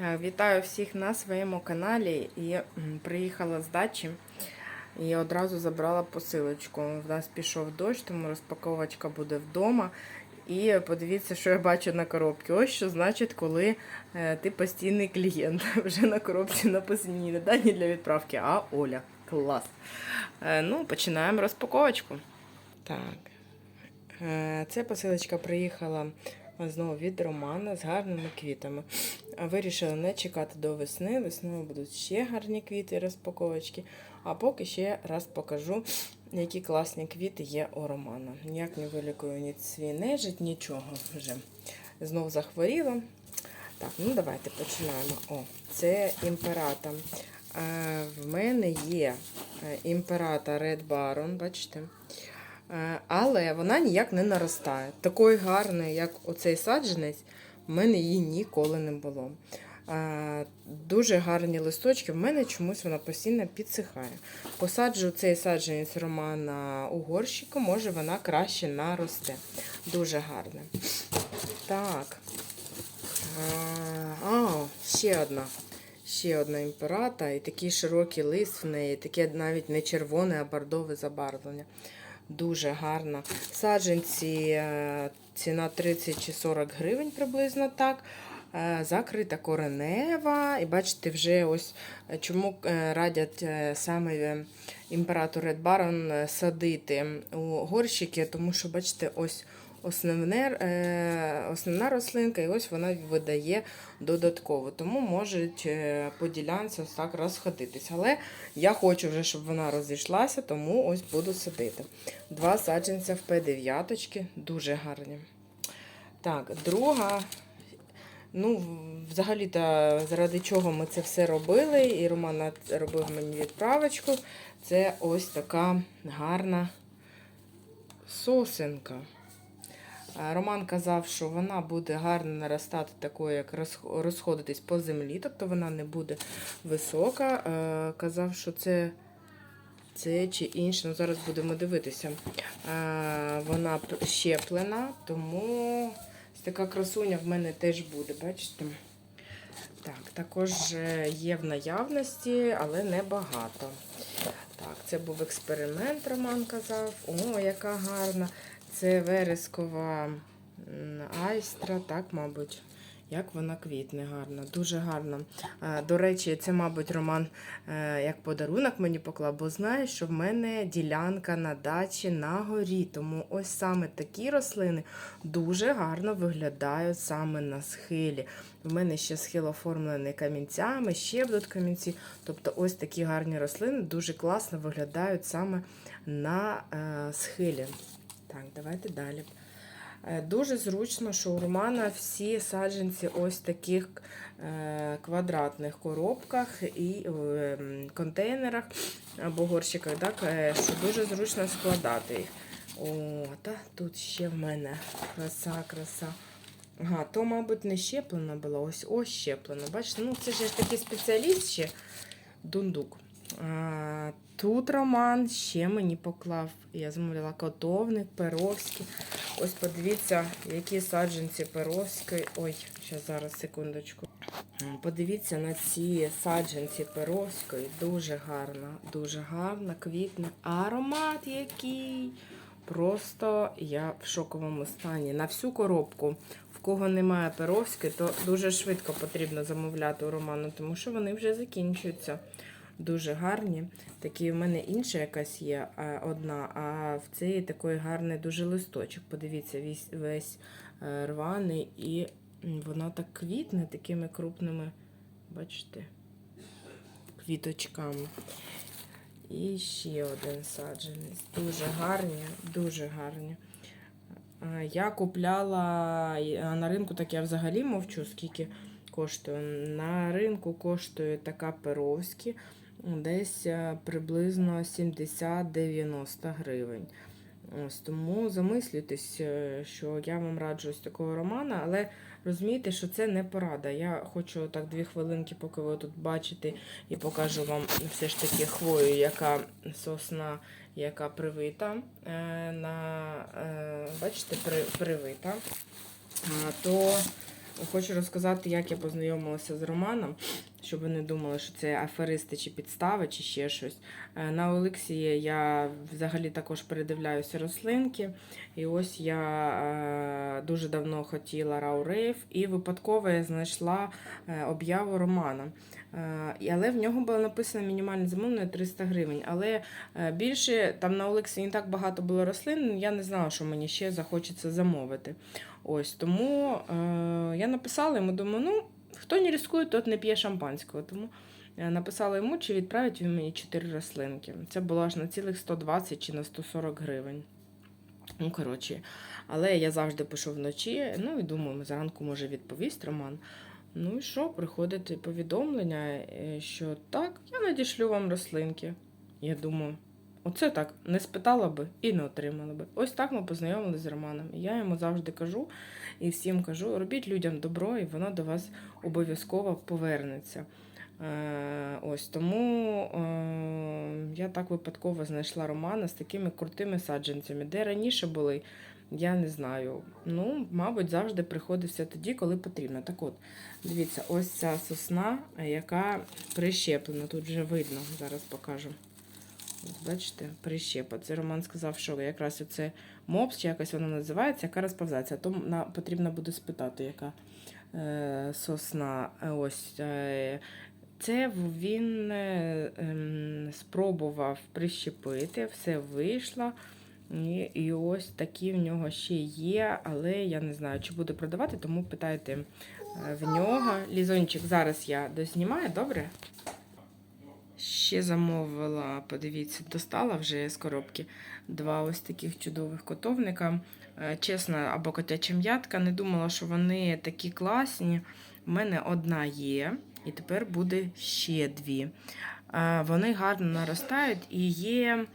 Е, Вітаю всіх на своєму каналі. І приїхала з дачі і одразу забрала посилочку. В нас пішов дощ, тому розпаковочка буде вдома. І подивіться, що я бачу на коробці. Ось що значить, коли е, ти постійний клієнт. Вже на коробці написані не дані для відправки, а Оля. Клас. Е, ну, починаємо розпаковочку. Так. Ця посилочка приїхала знову від Романа з гарними квітами. Вирішила не чекати до весни. Весною будуть ще гарні квіти розпаковочки. А поки ще раз покажу, які класні квіти є у Романа. Ніяк не вилікую ні свій нежить, нічого вже. Знов захворіла. Так, ну давайте починаємо. О, це імперата. Е, в мене є е, імперата Red Baron, бачите? Е, Але вона ніяк не наростає. Такої гарної, як оцей саджанець, в мене її ніколи не було. Дуже гарні листочки, в мене чомусь вона постійно підсихає. Посаджу цей саджанець романа у горщику, може вона краще наросте. Дуже гарна. Так. А, ще одна. Ще одна імперата, і такий широкий лист в неї, таке навіть не червоне, а бордове забарвлення. Дуже гарна. Саджанці е, ціна 30 чи 40 гривень приблизно так. Е, Закрита коренева. І бачите, вже ось е, чому радять саме імператор Red Baron садити у горщики, тому що, бачите, ось основне, е, основна рослинка, і ось вона видає додатково. Тому можуть е, по ділянці ось так розходитись. Але я хочу вже, щоб вона розійшлася, тому ось буду садити. Два саджанця в П9, дуже гарні. Так, друга. Ну, взагалі-то, заради чого ми це все робили, і Роман робив мені відправочку. Це ось така гарна сосенка. Роман казав, що вона буде гарно наростати такою, як розходитись по землі, тобто вона не буде висока. Е, Казав, що це, це чи інше, ну зараз будемо дивитися. Е, Вона щеплена, тому така красуня в мене теж буде, бачите? Так, також е, є в наявності, але не багато. Так, це був експеримент, Роман казав. О, яка гарна. Це верескова айстра, так, мабуть. Як вона квітне гарно, дуже гарно. До речі, це, мабуть, Роман е, як подарунок мені поклав, бо знає, що в мене ділянка на дачі на горі. Тому ось саме такі рослини дуже гарно виглядають саме на схилі. В мене ще схил оформлений камінцями, ще будуть камінці. Тобто ось такі гарні рослини дуже класно виглядають саме на е, схилі. Так, давайте далі. Е, Дуже зручно, що у Романа всі саджанці ось таких е, квадратних коробках і е, контейнерах або горщиках, так, що дуже зручно складати їх. О, та тут ще в мене краса, краса. Ага, то, мабуть, не щеплена була, ось ось щеплена. Бачите, ну це ж такий спеціаліст ще дундук. Тут Роман ще мені поклав. Я замовляла котовник, перовський. Ось подивіться, які саджанці перовської. Ой, ще зараз, секундочку. Подивіться на ці саджанці перовської. Дуже гарна, дуже гарна, квітна. Аромат який. Просто я в шоковому стані. На всю коробку. В кого немає перовської, то дуже швидко потрібно замовляти у Роману, тому що вони вже закінчуються. Дуже гарні. Такі в мене інша якась є одна, а в цій такий гарний дуже листочок. Подивіться, весь, весь рваний і м, воно так квітне такими крупними, бачите, квіточками. І ще один саджанець. Дуже гарні, дуже гарні. Я купляла на ринку, так я взагалі мовчу, скільки коштує. На ринку коштує така перовські десь е, приблизно 70-90 гривень. Ось тому замислюйтесь, е, що я вам раджу ось такого романа, але розумійте, що це не порада. Я хочу так дві хвилинки, поки ви тут бачите, і покажу вам все ж таки хвою, яка сосна, яка привита. е, На, бачите, при, привита. То Хочу розказати, як я познайомилася з Романом, щоб ви не думали, що це аферисти чи підстави, чи ще щось. Е, На Олексії я взагалі також передивляюся рослинки. І ось я е, дуже давно хотіла Раурейв, і випадково я знайшла е, об'яву Романа. Але в нього було написано мінімальне замовлення 300 гривень. Але більше там на Олексі не так багато було рослин, я не знала, що мені ще захочеться замовити. Ось тому е, я написала йому, думаю, ну хто не ризикує, тот не п'є шампанського. Тому е, написала йому, чи відправить він мені 4 рослинки. Це було аж на цілих 120 чи на 140 гривень. Ну, коротше, але я завжди пишу вночі. Ну і думаю, зранку може відповість Роман. Ну і що, приходить повідомлення, е, що так, я надішлю вам рослинки. Я думаю, оце так не спитала би і не отримала би. Ось так ми познайомилися з Романом. І я йому завжди кажу і всім кажу: робіть людям добро, і воно до вас обов'язково повернеться. Е, ось тому е, я так випадково знайшла Романа з такими крутими саджанцями. Де раніше були, я не знаю. Ну, мабуть, завжди приходився тоді, коли потрібно. Так от, дивіться, ось ця сосна, яка прищеплена. Тут вже видно, зараз покажу. Бачите, прищепа. Це Роман сказав, що якраз оце мопс, чи якось вона називається, яка розповзається. То на, потрібно буде спитати, яка е, сосна. Е, Ось. Е, це він е, ем, спробував прищепити, все вийшло. І, і ось такі в нього ще є, але я не знаю, чи буде продавати, тому питайте е, в нього. Лізончик, зараз я дознімаю, добре? Ще замовила, подивіться, достала вже з коробки два ось таких чудових котовника. Е, Чесно, або котяча м'ятка. Не думала, що вони такі класні. У мене одна є, і тепер буде ще дві. Е, Вони гарно наростають і є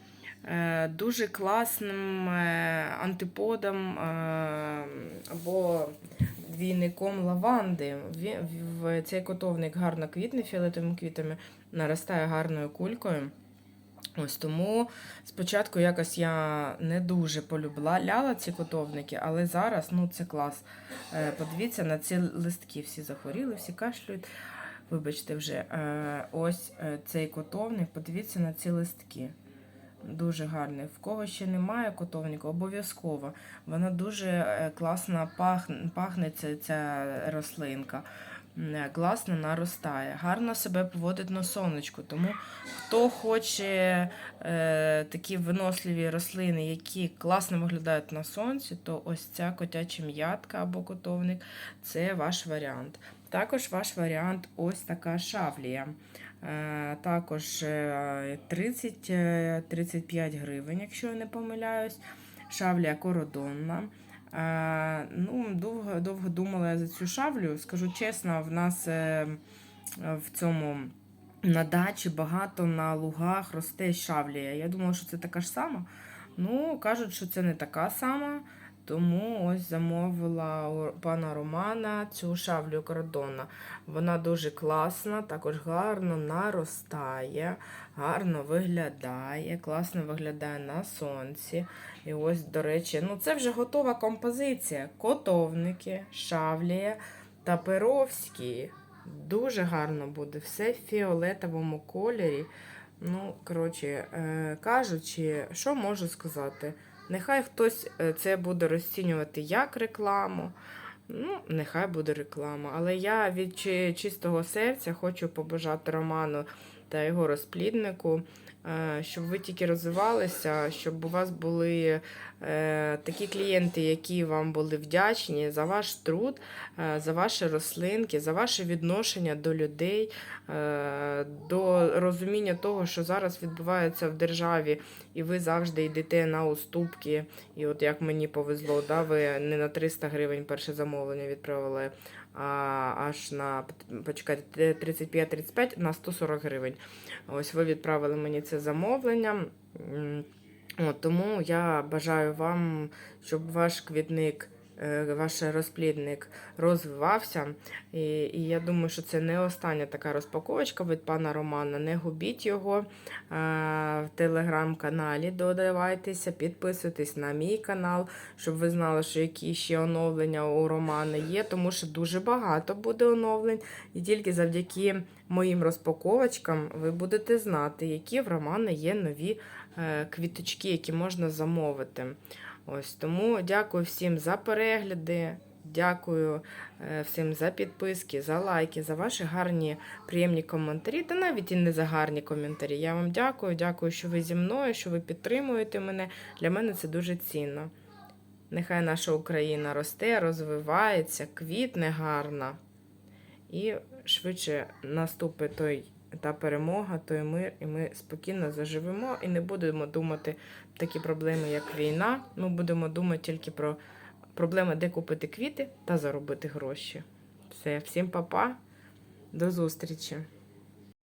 е, дуже класним антиподом або двійником лаванди. В цей котовник гарно квітне фіолетовими квітами, наростає гарною кулькою. Ось тому спочатку якось я не дуже полюбляла ці котовники, але зараз ну це клас. Е, Подивіться на ці листки, всі захворіли, всі кашлюють. Вибачте вже, Е, ось е, цей котовник, подивіться на ці листки. Дуже гарний. В кого ще немає котовника, обов'язково. Вона дуже е, класно пахне, ця, ця рослинка. Е, Класно наростає, гарно себе поводить на сонечку. Тому хто хоче е, такі виносливі рослини, які класно виглядають на сонці, то ось ця котяча м'ятка або котовник це ваш варіант. Також ваш варіант ось така шавлія. Е, Також е, 30-35 гривень, якщо я не помиляюсь. Шавлія кородонна. Е, Ну, довго, довго думала за цю шавлю. Скажу чесно, в нас е, в цьому на дачі багато на лугах росте шавлія. Я думала, що це така ж сама. Ну, кажуть, що це не така сама. Тому ось замовила у пана Романа цю шавлю кордона. Вона дуже класна, також гарно наростає, гарно виглядає, класно виглядає на сонці. І ось, до речі, ну це вже готова композиція. Котовники, шавлія та перовські. Дуже гарно буде. Все в фіолетовому кольорі. Ну, коротше, е, кажучи, що можу сказати? Нехай хтось е, це буде розцінювати як рекламу. Ну, нехай буде реклама. Але я від чистого серця хочу побажати Роману та його розпліднику, е, щоб ви тільки розвивалися, щоб у вас були е, такі клієнти, які вам були вдячні за ваш труд, за ваші рослинки, за ваше відношення до людей, до розуміння того, що зараз відбувається в державі, і ви завжди йдете на уступки. І от як мені повезло, да, ви не на 300 гривень перше замовлення відправили, а аж на почекайте, 35-35 на 140 гривень. Ось ви відправили мені це замовлення. От, тому я бажаю вам, щоб ваш квітник е, ваш розплідник розвивався. І, і я думаю, що це не остання така розпаковочка від пана Романа. Не губіть його е, в телеграм-каналі. Додавайтеся, підписуйтесь на мій канал, щоб ви знали, що які ще оновлення у Романа є, тому що дуже багато буде оновлень. І тільки завдяки моїм розпаковочкам ви будете знати, які в Романа є нові е, квіточки, які можна замовити. Ось тому дякую всім за перегляди. Дякую е, всім за підписки, за лайки, за ваші гарні, приємні коментарі, та навіть і не за гарні коментарі. Я вам дякую, дякую, що ви зі мною, що ви підтримуєте мене. Для мене це дуже цінно. Нехай наша Україна росте, розвивається, квітне гарно. І швидше наступить той та перемога, той мир, і ми спокійно заживемо і не будемо думати такі проблеми, як війна. Ми будемо думати тільки про проблеми, де купити квіти та заробити гроші. Все, всім па-па, до зустрічі!